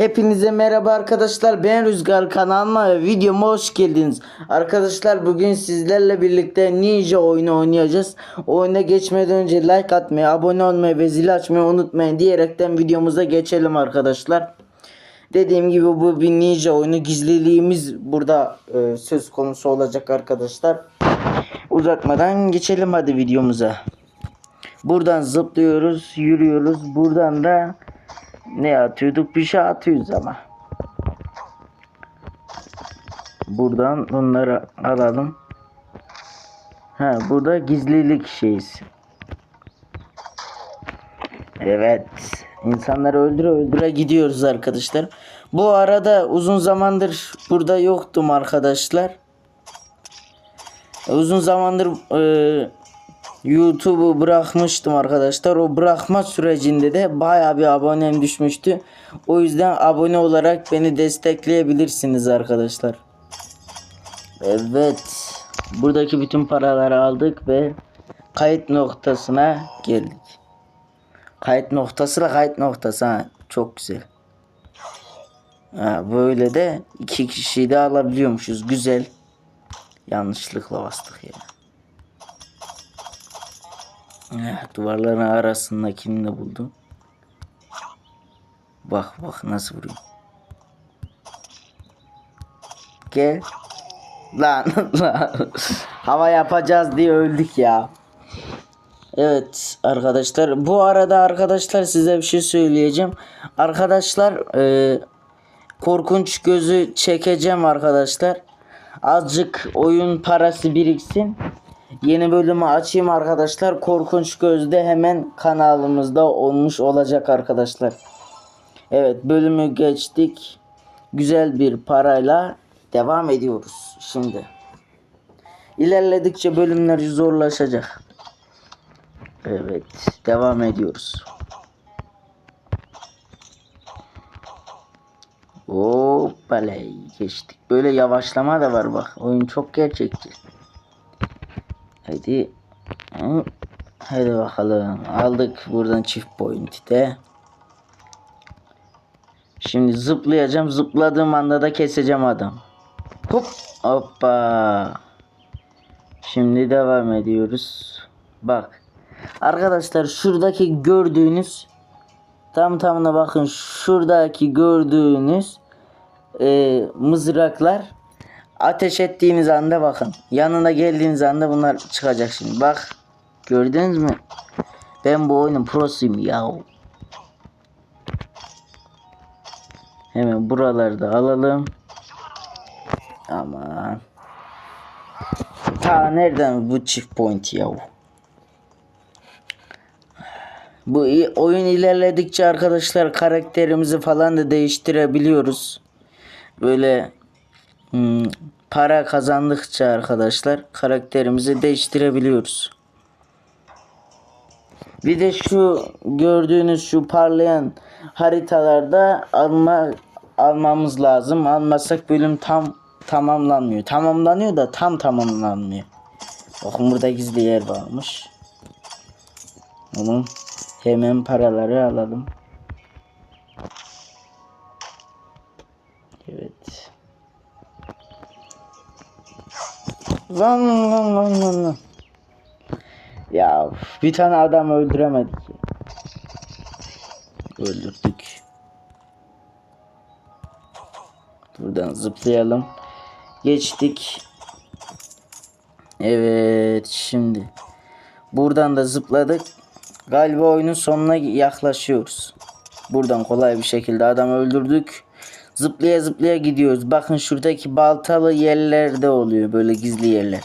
Hepinize merhaba arkadaşlar. Ben Rüzgar kanalıma ve videoma hoş geldiniz. Arkadaşlar bugün sizlerle birlikte Ninja oyunu oynayacağız. Oyuna geçmeden önce like atmayı, abone olmayı ve zil açmayı unutmayın diyerekten videomuza geçelim arkadaşlar. Dediğim gibi bu bir Ninja oyunu. Gizliliğimiz burada e, söz konusu olacak arkadaşlar. Uzatmadan geçelim hadi videomuza. Buradan zıplıyoruz, yürüyoruz. Buradan da ne atıyorduk? Bir şey atıyoruz ama. Buradan bunları alalım. Ha burada gizlilik şeysi. Evet. İnsanları öldüre öldüre gidiyoruz arkadaşlar. Bu arada uzun zamandır burada yoktum arkadaşlar. Uzun zamandır e, YouTube'u bırakmıştım arkadaşlar. O bırakma sürecinde de baya bir abonem düşmüştü. O yüzden abone olarak beni destekleyebilirsiniz arkadaşlar. Evet. Buradaki bütün paraları aldık ve kayıt noktasına geldik. Kayıt noktası da kayıt noktası ha. Çok güzel. Ha, böyle de iki kişiyi de alabiliyormuşuz. Güzel. Yanlışlıkla bastık ya. Eh, duvarların arasındakini de buldum. Bak bak nasıl vuruyor. Gel. Lan lan. Hava yapacağız diye öldük ya. Evet arkadaşlar. Bu arada arkadaşlar size bir şey söyleyeceğim. Arkadaşlar e, korkunç gözü çekeceğim arkadaşlar. Azıcık oyun parası biriksin. Yeni bölümü açayım arkadaşlar. Korkunç Gözde hemen kanalımızda olmuş olacak arkadaşlar. Evet bölümü geçtik. Güzel bir parayla devam ediyoruz şimdi. İlerledikçe bölümler zorlaşacak. Evet devam ediyoruz. Hoppaley geçtik. Böyle yavaşlama da var bak. Oyun çok gerçekçi. Hadi. Hı. Hadi bakalım. Aldık buradan çift point de. Şimdi zıplayacağım. Zıpladığım anda da keseceğim adam. Hop. Hoppa. Şimdi devam ediyoruz. Bak. Arkadaşlar şuradaki gördüğünüz tam tamına bakın şuradaki gördüğünüz e, mızraklar ateş ettiğiniz anda bakın. Yanına geldiğiniz anda bunlar çıkacak şimdi. Bak. Gördünüz mü? Ben bu oyunun prosuyum ya. Hemen buraları da alalım. Aman. Ta nereden bu çift point ya? Bu oyun ilerledikçe arkadaşlar karakterimizi falan da değiştirebiliyoruz. Böyle para kazandıkça arkadaşlar karakterimizi değiştirebiliyoruz. Bir de şu gördüğünüz şu parlayan haritalarda alma almamız lazım. Almazsak bölüm tam tamamlanmıyor. Tamamlanıyor da tam tamamlanmıyor. Bakın burada gizli yer varmış. Onun hemen paraları alalım. Lan lan lan lan lan. Ya bir tane adam öldüremedik. Öldürdük. Buradan zıplayalım. Geçtik. Evet şimdi. Buradan da zıpladık. Galiba oyunun sonuna yaklaşıyoruz. Buradan kolay bir şekilde adam öldürdük. Zıplaya zıplaya gidiyoruz. Bakın şuradaki baltalı yerlerde oluyor böyle gizli yerler.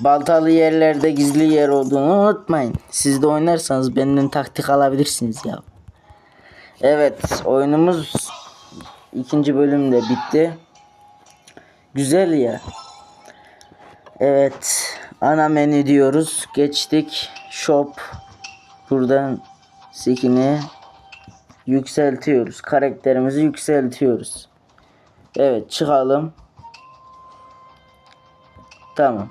Baltalı yerlerde gizli yer olduğunu unutmayın. Siz de oynarsanız benden taktik alabilirsiniz ya. Evet oyunumuz ikinci bölümde bitti. Güzel ya. Evet ana menü diyoruz. Geçtik. Shop. Buradan skin'i yükseltiyoruz. Karakterimizi yükseltiyoruz. Evet çıkalım. Tamam.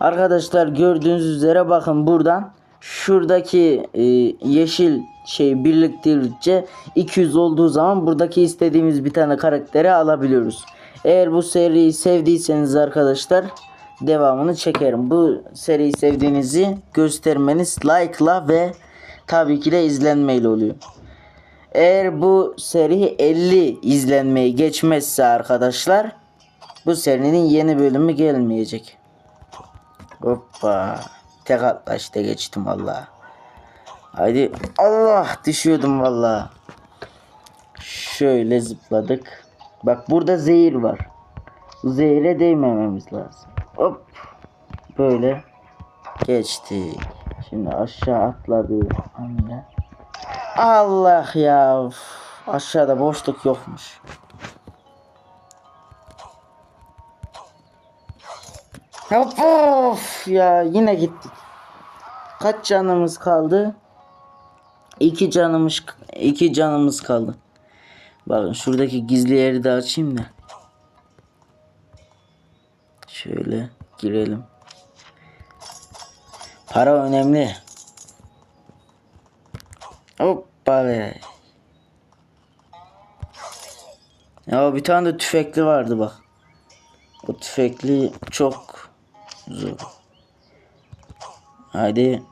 Arkadaşlar gördüğünüz üzere bakın buradan şuradaki e, yeşil şey birliktirdikçe 200 olduğu zaman buradaki istediğimiz bir tane karakteri alabiliyoruz. Eğer bu seriyi sevdiyseniz arkadaşlar devamını çekerim. Bu seriyi sevdiğinizi göstermeniz like'la ve tabii ki de izlenmeyle oluyor. Eğer bu seri 50 izlenmeyi geçmezse arkadaşlar bu serinin yeni bölümü gelmeyecek. Hoppa. Tek atla işte geçtim valla. Haydi Allah düşüyordum valla. Şöyle zıpladık. Bak burada zehir var. Zehire değmememiz lazım. Hop. Böyle geçtik. Şimdi aşağı atladı. Anne. Allah ya. Aşağıda boşluk yokmuş. Of ya yine gittik. Kaç canımız kaldı? İki canımız iki canımız kaldı. Bakın şuradaki gizli yeri de açayım da. Şöyle girelim. Para önemli. Hoppa be. Ya bir tane de tüfekli vardı bak. O tüfekli çok zor. Haydi.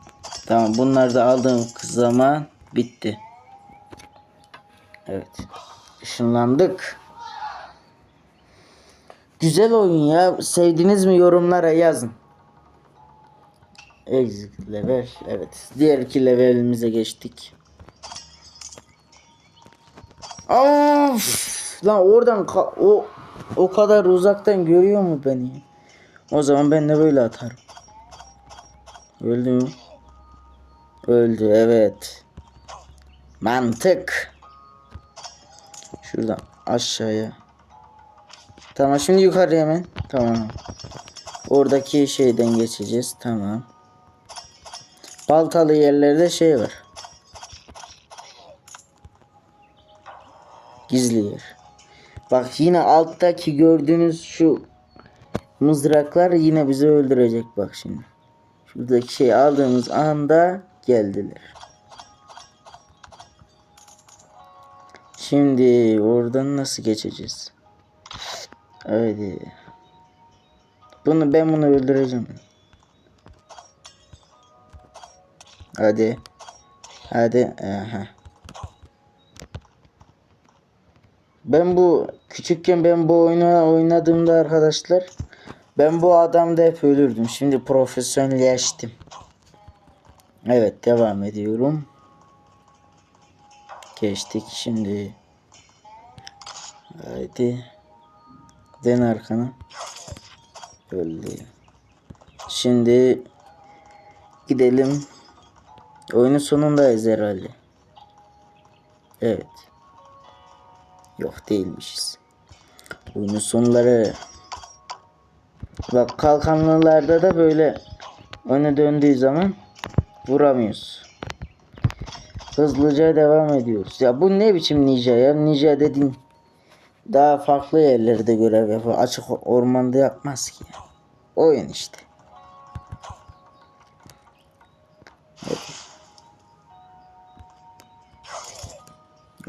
Tamam bunları da aldığım zaman bitti. Evet. Işınlandık. Güzel oyun ya. Sevdiniz mi yorumlara yazın. Exit level. Evet. Diğer iki levelimize geçtik. Of! Lan oradan o o kadar uzaktan görüyor mu beni? O zaman ben de böyle atarım. Öldü mü? Öldü evet. Mantık. Şuradan aşağıya. Tamam şimdi yukarı hemen. Tamam. Oradaki şeyden geçeceğiz. Tamam. Baltalı yerlerde şey var. Gizli yer. Bak yine alttaki gördüğünüz şu mızraklar yine bizi öldürecek bak şimdi. Şuradaki şey aldığımız anda geldiler. Şimdi oradan nasıl geçeceğiz? Haydi. Bunu ben bunu öldüreceğim. Hadi. Hadi. Aha. Ben bu küçükken ben bu oyunu oynadığımda arkadaşlar ben bu adamda hep ölürdüm. Şimdi profesyonelleştim. Evet devam ediyorum. Geçtik şimdi. Haydi. Dön arkana. Öldü. Şimdi gidelim. Oyunun sonundayız herhalde. Evet. Yok değilmişiz. Oyunun sonları. Bak kalkanlılarda da böyle öne döndüğü zaman vuramıyoruz. Hızlıca devam ediyoruz. Ya bu ne biçim ninja ya? Ninja dediğin daha farklı yerlerde görev yapar. Açık ormanda yapmaz ki. Oyun işte.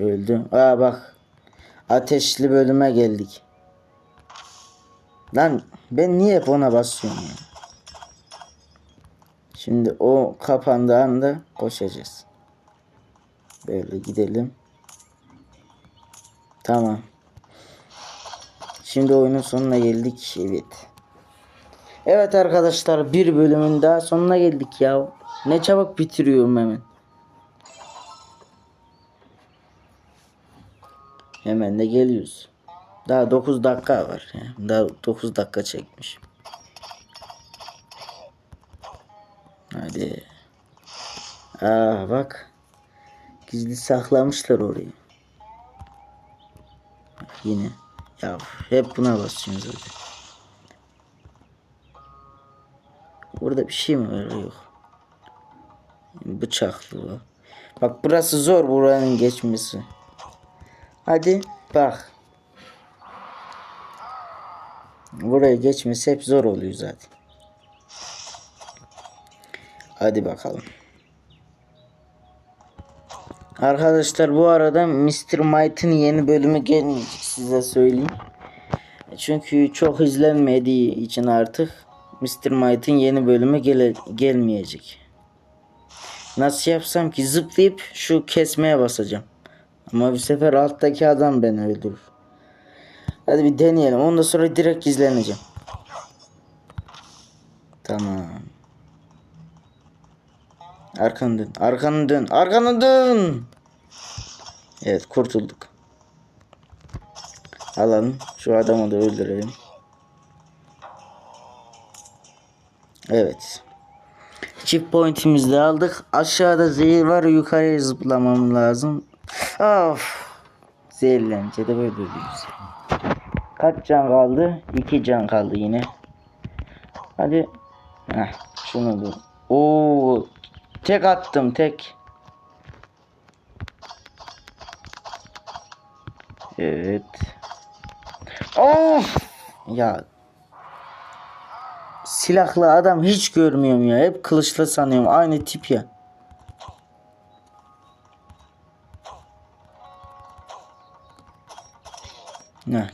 Öldü. Aa bak. Ateşli bölüme geldik. Lan ben niye hep ona basıyorum ya? Şimdi o kapandığı anda koşacağız. Böyle gidelim. Tamam. Şimdi oyunun sonuna geldik. Evet. Evet arkadaşlar bir bölümün daha sonuna geldik ya. Ne çabuk bitiriyorum hemen. Hemen de geliyoruz. Daha 9 dakika var. Daha 9 dakika çekmiş. Hadi. Aa bak. Gizli saklamışlar orayı. Yine. Ya hep buna basıyorsun zaten. Burada bir şey mi var? Yok. Bıçaklı. Bak burası zor buranın geçmesi. Hadi bak. Buraya geçmesi hep zor oluyor zaten. Hadi bakalım. Arkadaşlar bu arada Mr. Might'ın yeni bölümü gelmeyecek size söyleyeyim. Çünkü çok izlenmediği için artık Mr. Might'ın yeni bölümü gele gelmeyecek. Nasıl yapsam ki zıplayıp şu kesmeye basacağım. Ama bu sefer alttaki adam beni öldürür. Hadi bir deneyelim. Ondan sonra direkt izleneceğim. Tamam. Arkanı dön. Arkanı dön. Arkanı dön. Evet kurtulduk. Alalım. Şu adamı da öldürelim. Evet. Chip pointimizi de aldık. Aşağıda zehir var. Yukarıya zıplamam lazım. Of. Zehirlenince de böyle ölüyoruz. Kaç can kaldı? 2 can kaldı yine. Hadi. Heh, şunu dur. Oo, tek attım tek. Evet. Of! Ya silahlı adam hiç görmüyorum ya. Hep kılıçlı sanıyorum. Aynı tip ya.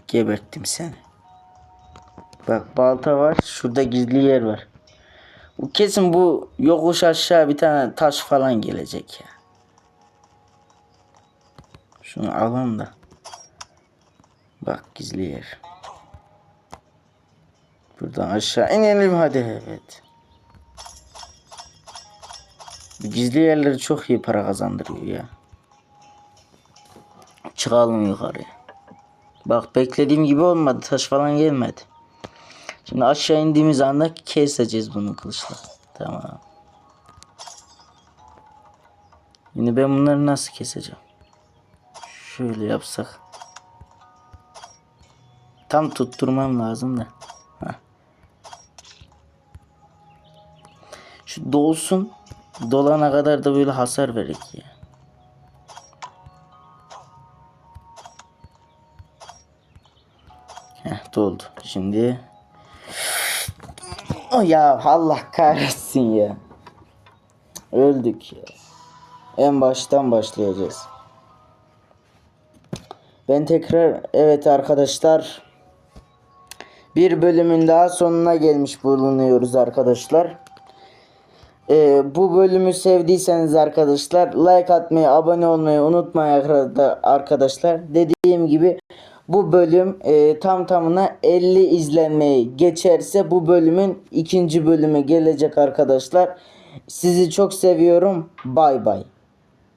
Geberttim seni. Bak balta var. Şurada gizli yer var. Bu kesin bu yokuş aşağı bir tane taş falan gelecek ya. Şunu alalım da. Bak gizli yer. Buradan aşağı inelim hadi evet. Gizli yerleri çok iyi para kazandırıyor ya. Çıkalım yukarıya. Bak beklediğim gibi olmadı. Taş falan gelmedi. Şimdi aşağı indiğimiz anda keseceğiz bunu kılıçla. Tamam. Şimdi ben bunları nasıl keseceğim? Şöyle yapsak. Tam tutturmam lazım da. Heh. Şu dolsun. Dolana kadar da böyle hasar verek ya. Heh, doldu. Şimdi Oh ya Allah kahretsin ya. Öldük ya. En baştan başlayacağız. Ben tekrar evet arkadaşlar bir bölümün daha sonuna gelmiş bulunuyoruz arkadaşlar. Ee, bu bölümü sevdiyseniz arkadaşlar like atmayı abone olmayı unutmayın arkada- arkadaşlar. Dediğim gibi bu bölüm e, tam tamına 50 izlenmeyi geçerse bu bölümün ikinci bölümü gelecek arkadaşlar. Sizi çok seviyorum. Bay bay.